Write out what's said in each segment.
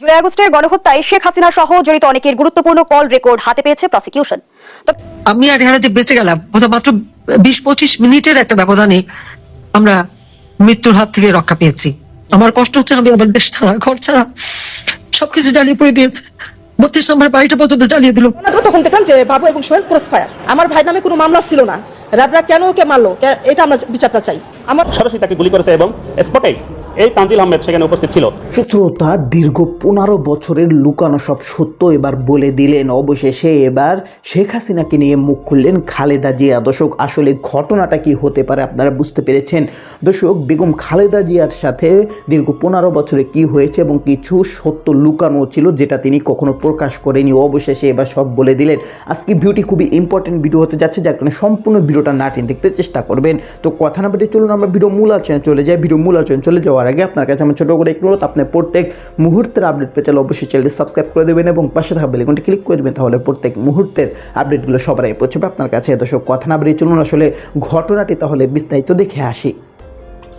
জুলাই আগস্টের গণহত্যায় শেখ হাসিনা সহ জড়িত অনেকের গুরুত্বপূর্ণ কল রেকর্ড হাতে পেয়েছে প্রসিকিউশন আমি আর এখানে যে বেঁচে গেলাম মাত্র বিশ পঁচিশ মিনিটের একটা ব্যবধানে আমরা মৃত্যুর হাত থেকে রক্ষা পেয়েছি। আমার কষ্ট হচ্ছে আমি আমার দেশ ছাড়া ঘর ছাড়া সবকিছু জ্বালিয়ে পড়ে দিয়েছে। বত্রিশ নম্বর বাড়িটা পর্যন্ত জ্বালিয়ে দিল। তখন দেখলাম যে বাবু এবং সোহেল ক্রস ফায়ার আমার ভাই নামে কোনো মামলা ছিল না। র্যাবরা কেন ওকে মারলো? এটা আমরা বিচারটা চাই। আমার সরাসরি তাকে গুলি করেছে এবং স্পটেই এই তানজিল আহমেদ সেখানে উপস্থিত ছিল। শ্রোতা দীর্ঘ পনেরো বছরের লুকানো সব সত্য এবার বলে দিলেন। অবশেষে এবার শেখ হাসিনাকে নিয়ে মুখ খুললেন খালেদা জিয়া। দর্শক, আসলে ঘটনাটা কি হতে পারে আপনারা বুঝতে পেরেছেন। দর্শক, বেগম খালেদা জিয়ার সাথে দীর্ঘ পনেরো বছরে কি হয়েছে এবং কিছু সত্য লুকানো ছিল যেটা তিনি কখনো প্রকাশ করেনি। অবশেষে এবার সব বলে দিলেন। আজকে ভিডিওটি খুবই ইম্পর্টেন্ট ভিডিও হতে যাচ্ছে, যার কারণে সম্পূর্ণ ভিডিওটা না টেনে দেখতে চেষ্টা করবেন। তো কথা না বেটে চলুন, আমরা ভিডিও মূল আলোচনায় চলে যাই। ভিডিও মূল আলোচনায় চলে যাওয়ার আগে আপনার কাছে আমার ছোটো করে একটু অনুরোধ, আপনি প্রত্যেক মুহূর্তের আপডেট পেয়ে চাইলে অবশ্যই চ্যানেলটি সাবস্ক্রাইব করে দেবেন এবং পাশে থাকা বেলিকনটি ক্লিক করে দেবেন, তাহলে প্রত্যেক মুহূর্তের আপডেটগুলো সবার আগে পৌঁছবে আপনার কাছে। দর্শক, কথা না বেরিয়ে চলুন আসলে ঘটনাটি তাহলে বিস্তারিত দেখে আসি।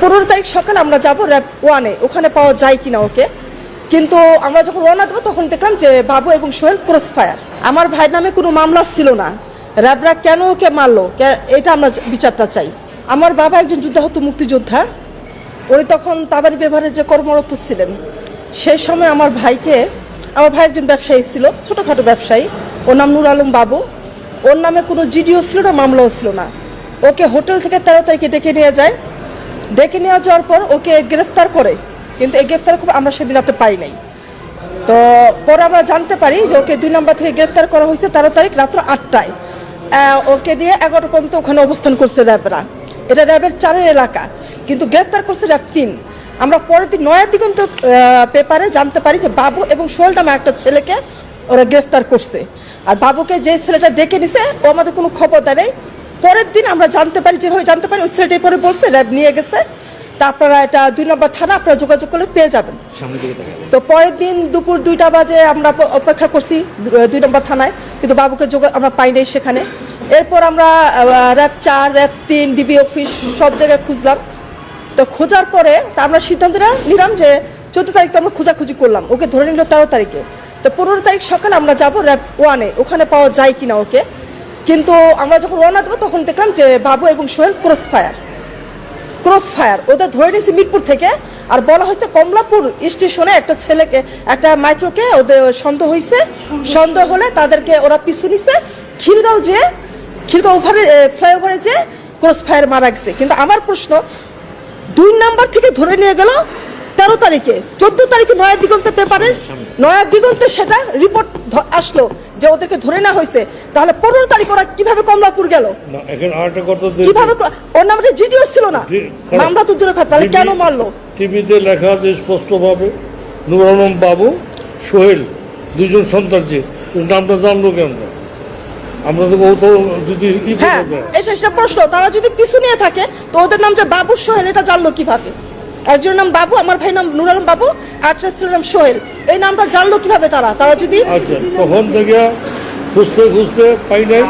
পনেরো তারিখ সকালে আমরা যাব র্যাব ওয়ানে ওখানে পাওয়া যায় কিনা ওকে? কিন্তু আমরা যখন রওনা দেবো, তখন দেখলাম যে বাবু এবং সোহেল ক্রস ফায়ার আমার ভাই নামে কোনো মামলা ছিল না। র্যাবরা কেন ওকে মারলো? এটা আমরা বিচারটা চাই। আমার বাবা একজন যুদ্ধাহত মুক্তিযোদ্ধা। উনি তখন তাবারি ব্যবহারে যে কর্মরত ছিলেন সেই সময় আমার ভাইকে, আমার ভাই একজন ব্যবসায়ী ছিল, ছোটোখাটো ব্যবসায়ী, ওর নাম নুর আলম বাবু। ওর নামে কোনো জিডিও ছিল না, মামলাও ছিল না। ওকে হোটেল থেকে তেরো তারিখে ডেকে নিয়ে যায়। ডেকে নিয়ে যাওয়ার পর ওকে গ্রেফতার করে, কিন্তু এই গ্রেফতার খুব আমরা সেদিন রাতে পাই নাই। তো পরে আমরা জানতে পারি যে ওকে দুই নম্বর থেকে গ্রেফতার করা হয়েছে তেরো তারিখ রাত্র আটটায়। ওকে দিয়ে এগারো পর্যন্ত ওখানে অবস্থান করছে র্যাবরা। এটা র্যাবের চারের এলাকা। কিন্তু গ্রেফতার করছে র্যাব তিন। আমরা পরের দিন নয়া দিগন্ত পেপারে জানতে পারি যে বাবু এবং সোহেল নামে একটা ছেলেকে ওরা গ্রেফতার করছে। আর বাবুকে যে ছেলেটা ডেকে নিছে ও আমাদের কোনো খবর দেয় নাই। পরের দিন আমরা জানতে পারি যেভাবে জানতে পারি ওই ছেলেটাই পরে বলছে র্যাব নিয়ে গেছে। তা আপনারা এটা দুই নম্বর থানা আপনারা যোগাযোগ করলে পেয়ে যাবেন। তো পরের দিন দুপুর দুইটা বাজে আমরা অপেক্ষা করছি দুই নম্বর থানায়। কিন্তু বাবুকে যোগ আমরা পাই নাই সেখানে। এরপর আমরা র্যাব চার র্যাব তিন ডিবি অফিস সব জায়গায় খুঁজলাম। তো খোঁজার পরে তা আমরা সিদ্ধান্তটা নিলাম যে চোদ্দ তারিখ তো আমরা খোঁজাখুঁজি করলাম। ওকে ধরে নিল তেরো তারিখে। তো পনেরো তারিখ সকালে আমরা যাব র্যাব ওয়ানে। ওখানে পাওয়া যায় কিনা ওকে। কিন্তু আমরা যখন রওনা দেবো, তখন দেখলাম যে বাবু এবং Sohel cross fire. Cross fire. ওদের ধরে নিয়েছে মিরপুর থেকে। আর বলা হয়েছে কমলাপুর স্টেশনে একটা ছেলেকে, একটা মাইক্রোকে ওদের সন্দেহ হয়েছে। সন্দেহ হলে তাদেরকে ওরা পিছু নিছে। খিলগাঁও যে খিলগাঁও ওভারে ফ্লাইওভারে যে ক্রস ফায়ার মারা গেছে। কিন্তু আমার প্রশ্ন দুই নাম্বার থেকে ধরে নিয়ে গেল তেরো তারিখে। চোদ্দ তারিখে নয়া দিগন্ত পেপারে নয়া দিগন্তে সেটা রিপোর্ট আসলো যে ওদেরকে ধরে নেওয়া হয়েছে। তাহলে পনেরো তারিখ ওরা কীভাবে কমলাপুর গেল? না কীভাবে ওর নামে জিডিও ছিল না? মামলা তো দূরে কথা তাহলে কেন মারলো? টিভিতে লেখা আছে স্পষ্টভাবে নুর বাবু সোহেল দুজন সন্তান যে নামটা জানলো কেন আমরা তো যদি হ্যাঁ এটা সেটা প্রশ্ন। তারা যদি পিছু নিয়ে থাকে তো ওদের নাম যে বাবু সোহেল এটা জানলো কীভাবে? একজনের নাম বাবু আমার ভাই নাম নুর আলম বাবু আরেকটা ছেলের নাম সোহেল। এই নামটা জানলো কীভাবে তারা? তারা যদি আচ্ছা তখন থেকে খুঁজতে খুঁজতে পাই নাই।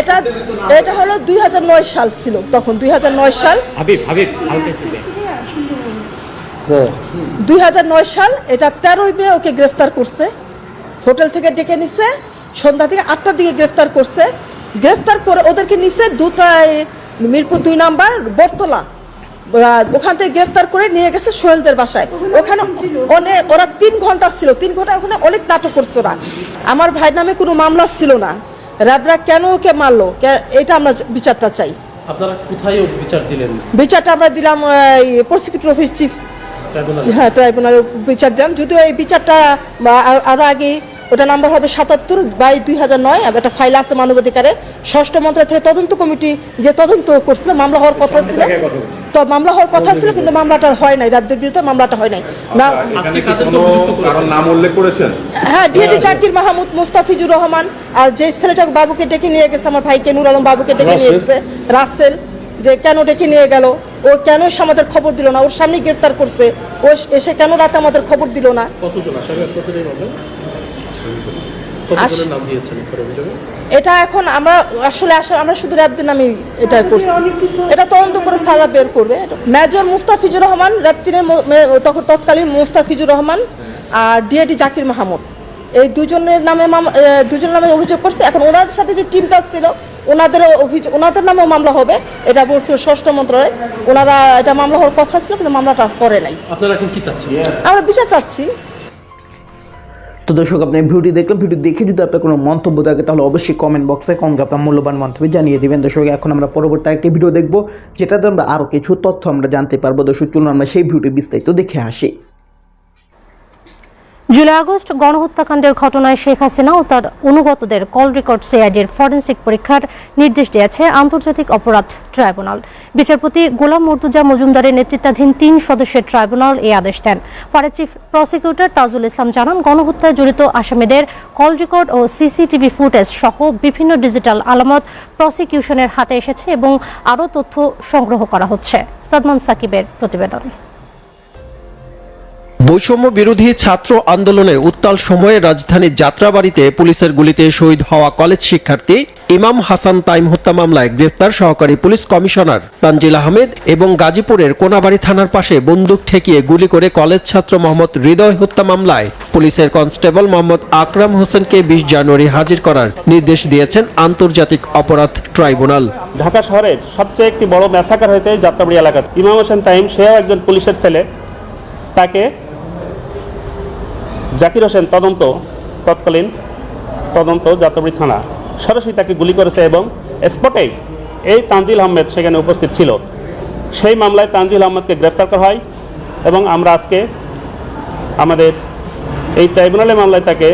এটা এটা হলো দুই হাজার নয় সাল ছিল তখন দুই সাল। হাবিব হাবিব দুই হাজার নয় সাল এটা তেরোই মে ওকে গ্রেফতার করছে। হোটেল থেকে ডেকে নিছে সন্ধ্যা থেকে আটটার দিকে গ্রেফতার করছে। গ্রেফতার করে ওদেরকে নিছে দুটায় মিরপুর দুই নাম্বার বটতলা। ওখান থেকে গ্রেফতার করে নিয়ে গেছে সোহেলদের বাসায়। ওখানে অনেক ওরা তিন ঘণ্টা ছিল। তিন ঘণ্টা ওখানে অনেক নাটক করছে ওরা। আমার ভাই নামে কোনো মামলা ছিল না। র্যাবরা কেন ওকে মারলো? এটা আমরা বিচারটা চাই। আপনারা কোথায় বিচার দিলেন? বিচারটা আমরা দিলাম প্রসিকিউটর অফিস চিফ হ্যাঁ ট্রাইব্যুনালে বিচার দিলাম। যদিও এই বিচারটা বা আর- আরও আগে ওটা নাম্বার হবে সাতাত্তর বাই দুই হাজার নয় একটা ফাইল আছে মানবাধিকারে। ষষ্ঠ মন্ত্রণালয় থেকে তদন্ত কমিটি যে তদন্ত করছিল মামলা হওয়ার কথা ছিল। তো মামলা হওয়ার কথা ছিল কিন্তু মামলাটা হয় নাই। রাজ্যের বিরুদ্ধে মামলাটা হয় নাই। নাম উল্লেখ করেছেন? হ্যাঁ ডিএডি জাকির মাহমুদ মুস্তাফিজুর রহমান আর যে ছেলেটা বাবুকে ডেকে নিয়ে গেছে আমার ভাইকে নুর আলম বাবুকে ডেকে নিয়ে। গেছে রাসেল। যে কেন ডেকে নিয়ে গেল? ও কেন এসে আমাদের খবর দিল না? ওর সামনে গ্রেফতার করছে। ও এসে কেন রাতে আমাদের খবর দিল না? এটা এখন আমরা আসলে আসলে আমরা শুধু র্যাবদের নামে এটা করছি। এটা তদন্ত করে সারা বের করবে। মেজর মুস্তাফিজুর রহমান র্যাব তিনের ম- মে- তখন তৎকালীন মুস্তাফিজুর রহমান আর ডিআইটি জাকির মাহমুদ। এই দুজনের নামে মাম- দুজনের নামে অভিযোগ করছে। এখন ওনাদের সাথে যে টিমটা ছিল ওনাদের অভিযোগ ওনাদের নামেও মামলা হবে এটা বলছিল ষষ্ঠ মন্ত্রণালয়। ওনারা এটা মামলা হওয়ার কথা ছিল কিন্তু মামলাটা করে নাই। আপনারা এখন কি চাচ্ছেন? আমরা বিচার চাচ্ছি। তো দর্শক আপনি ভিডিওটি দেখলাম ভিডিও দেখে যদি আপনার কোনো মন্তব্য থাকে তাহলে অবশ্যই কমেন্ট বক্সে কমকে আপনার মূল্যবান মন্তব্য জানিয়ে দিবেন। দর্শক এখন আমরা পরবর্তী একটি ভিডিও দেখব যেটাতে আমরা আরও কিছু তথ্য আমরা জানতে পারব। দর্শক চলুন আমরা সেই ভিডিওটি বিস্তারিত দেখে আসি। জুলাই আগস্ট গণহত্যাকাণ্ডের ঘটনায় শেখ হাসিনা ও তার অনুগতদের কল রেকর্ড সিআইডির ফরেন্সিক পরীক্ষার নির্দেশ দিয়েছে আন্তর্জাতিক অপরাধ ট্রাইব্যুনাল। বিচারপতি গোলাম মর্তুজা মজুমদারের নেতৃত্বাধীন তিন সদস্যের ট্রাইব্যুনাল এই আদেশ দেন। পরে চিফ প্রসিকিউটর তাজুল ইসলাম জানান, গণহত্যায় জড়িত আসামিদের কল রেকর্ড ও সিসিটিভি ফুটেজ সহ বিভিন্ন ডিজিটাল আলামত প্রসিকিউশনের হাতে এসেছে এবং আরও তথ্য সংগ্রহ করা হচ্ছে। সাদমান সাকিবের প্রতিবেদন। বৈষম্য বিরোধী ছাত্র আন্দোলনে উত্তাল সময়ে রাজধানীর যাত্রাবাড়িতে পুলিশের গুলিতে শহীদ হওয়া কলেজ শিক্ষার্থী ইমাম হাসান তাইম হত্যা মামলায় গ্রেফতার সহকারী পুলিশ কমিশনার তানজিল আহমেদ এবং গাজীপুরের কোনাবাড়ি থানার পাশে বন্দুক ঠেকিয়ে গুলি করে কলেজ ছাত্র মোহাম্মদ হৃদয় হত্যা মামলায় পুলিশের কনস্টেবল মোহাম্মদ আকরাম হোসেনকে বিশ জানুয়ারি হাজির করার নির্দেশ দিয়েছেন আন্তর্জাতিক অপরাধ ট্রাইব্যুনাল। ঢাকা শহরের সবচেয়ে একটি বড় ম্যাসাকার হয়েছে যাত্রাবাড়ি এলাকাতে ইমাম হোসেন তাইম সেও একজন পুলিশের ছেলে। তাকে জাকির হোসেন তদন্ত, তৎকালীন তদন্ত যাত্রাবাড়ি থানা। সরাসরি তাকে গুলি করেছে এবং স্পটেই এই তানজিল আহমেদ সেখানে উপস্থিত ছিল। সেই মামলায় তানজিল আহমেদকে গ্রেফতার করা হয় এবং আমরা আজকে আমাদের এই ট্রাইব্যুনালের মামলায় তাকে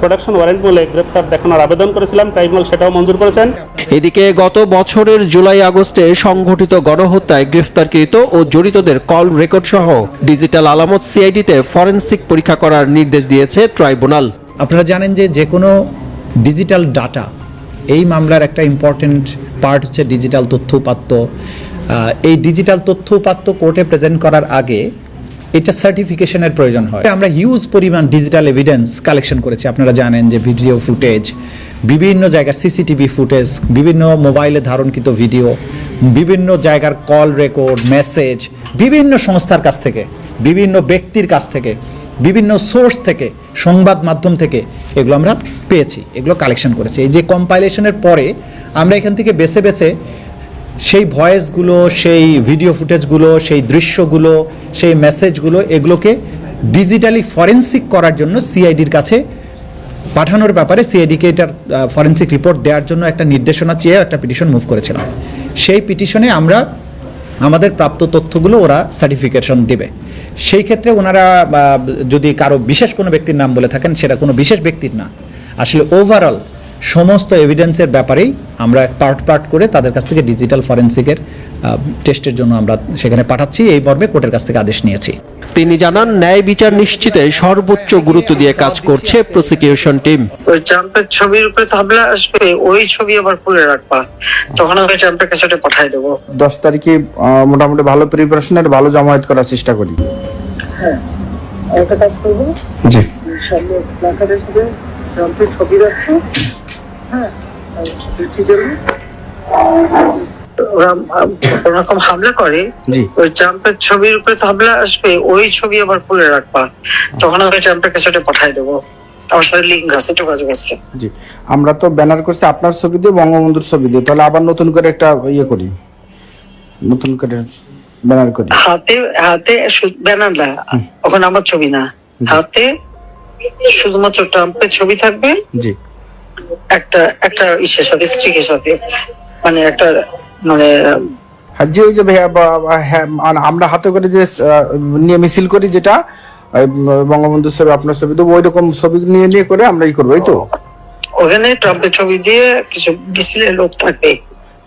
প্রোডাকশন ওয়ারেন্ট বলে গ্রেফতার দেখানোর আবেদন করেছিলাম ট্রাইব্যুনাল সেটাও মঞ্জুর করেছেন। এদিকে গত বছরের জুলাই আগস্টে সংঘটিত গণহত্যায় গ্রেফতারকৃত ও জড়িতদের কল রেকর্ড সহ ডিজিটাল আলামত সিআইডিতে ফরেনসিক পরীক্ষা করার নির্দেশ দিয়েছে ট্রাইব্যুনাল। আপনারা জানেন যে যে কোনো ডিজিটাল ডাটা এই মামলার একটা ইম্পর্টেন্ট পার্ট হচ্ছে ডিজিটাল তথ্য উপাত্ত। এই ডিজিটাল তথ্য উপাত্ত কোর্টে প্রেজেন্ট করার আগে এটা সার্টিফিকেশনের প্রয়োজন হয়। আমরা হিউজ পরিমাণ ডিজিটাল এভিডেন্স কালেকশন করেছি। আপনারা জানেন যে ভিডিও ফুটেজ বিভিন্ন জায়গার সিসিটিভি ফুটেজ বিভিন্ন মোবাইলে ধারণকৃত ভিডিও বিভিন্ন জায়গার কল রেকর্ড মেসেজ বিভিন্ন সংস্থার কাছ থেকে, বিভিন্ন ব্যক্তির কাছ থেকে, বিভিন্ন সোর্স থেকে, সংবাদ মাধ্যম থেকে এগুলো আমরা পেয়েছি, এগুলো কালেকশন করেছি। এই যে কম্পাইলেশনের পরে আমরা এখান থেকে বেছে বেছে সেই ভয়েসগুলো, সেই ভিডিও ফুটেজগুলো, সেই দৃশ্যগুলো, সেই মেসেজগুলো এগুলোকে ডিজিটালি ফরেন্সিক করার জন্য সিআইডির কাছে পাঠানোর ব্যাপারে সিআইডিকে এটার ফরেন্সিক রিপোর্ট দেওয়ার জন্য একটা নির্দেশনা চেয়ে একটা পিটিশন মুভ করেছিলাম। সেই পিটিশনে আমরা আমাদের প্রাপ্ত তথ্যগুলো ওরা সার্টিফিকেশন দেবে। সেই ক্ষেত্রে ওনারা যদি কারও বিশেষ কোনো ব্যক্তির নাম বলে থাকেন, সেটা কোনো বিশেষ ব্যক্তির না। আসলে ওভারঅল সমস্ত এভিডেন্সের ব্যাপারেই আমরা পার্ট পার্ট করে তাদের কাছ থেকে ডিজিটাল ফরেন্সিকের টেস্টের জন্য আমরা সেখানে পাঠাচ্ছি। এই মর্মে কোর্টের কাছ থেকে আদেশ নিয়েছি। তিনি জানান ন্যায় বিচার নিশ্চিতে সর্বোচ্চ গুরুত্ব দিয়ে কাজ করছে প্রসিকিউশন টিম ওই ট্রাম্পের ছবির উপরে তাবলা আসবে ওই ছবি আবার খুলে রাখবা। তখন আমি ট্রাম্পের কাছে ওটা পাঠাই দেবো। দশ তারিখে মোটামুটি ভালো প্রিপারেশনের ভালো জমায়েত করার চেষ্টা করি। একটা কাজ করব? জি। সামনে প্ল্যাকার্ডের সাথে ট্রাম্পের ছবি রাখছো। হ্যাঁ ওরকম হামলা করে ওই ট্রাম্পের ছবির উপরে তাবলা আসবে ওই ছবি আবার খুলে রাখবা। তখন আমি ট্রাম্পের কাছে ওটা পাঠাই দেবো। আমার সাথে লিঙ্ক আছে যোগাযোগ আছে। জি। আমরা তো ব্যানার করছি আপনার ছবি দিয়ে বঙ্গবন্ধুর ছবি দিয়ে। তাহলে আবার নতুন করে একটা ইয়ে করি। নতুন করে ব্যানার করি। হাতে হাতে ব্যানার না ওখানে আমার ছবি না। হাতে শুধুমাত্র ট্রাম্পের ছবি থাকবে। জি। একটা একটা ইসের সাথে সাথে মানে একটা মানে আর যে ওই যে ভাইয়া হ্যাঁ, মানে আমরা হাতে করে যে নিয়ে মিছিল করি যেটা ওই বঙ্গবন্ধুর ছবি আপনার ছবি তো ওই রকম ছবি নিয়ে নিয়ে করে আমরা ই করব এই তো? ওখানে ট্রাম্পের ছবি দিয়ে কিছু মিছিলের লোক থাকবে।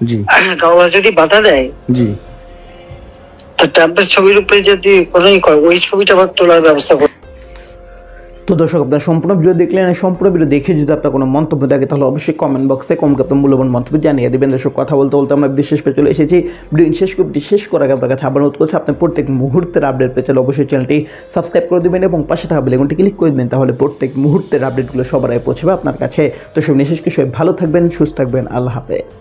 জি। কাউরা যদি বাধা দেয় জি। তো ট্রাম্পের ছবির উপরে যদি কোনো করে ওই ছবিটা আবার তোলার ব্যবস্থা করবে। তো দর্শক, আপনার সম্পূর্ণ ভিডিও দেখলেন, এই সম্পূর্ণ ভিডিও দেখে যদি আপনার কোনো মন্তব্য থাকে, তাহলে অবশ্যই কমেন্ট বক্সে কমকে আপনার মূল্যবান মন্তব্য জানিয়ে দেবেন। দর্শক, কথা বলতে বলতে আমরা বিশেষ পেয়ে চলে এসেছি। ভিডিও শেষ করে শেষ করার আগে আপনার কাছে আবার অনুরোধ করছি আপনি প্রত্যেক মুহূর্তের আপডেট পেয়ে চলে অবশ্যই চ্যানেলটি সাবস্ক্রাইব করে দেবেন এবং পাশে থাকা বেলেগুনটি ক্লিক করে দেবেন, তাহলে প্রত্যেক মুহূর্তের আপডেটগুলো সবার আগে পৌঁছবে আপনার কাছে। তো সব বিশেষ কিছু ভালো থাকবেন, সুস্থ থাকবেন, আল্লাহ হাফেজ।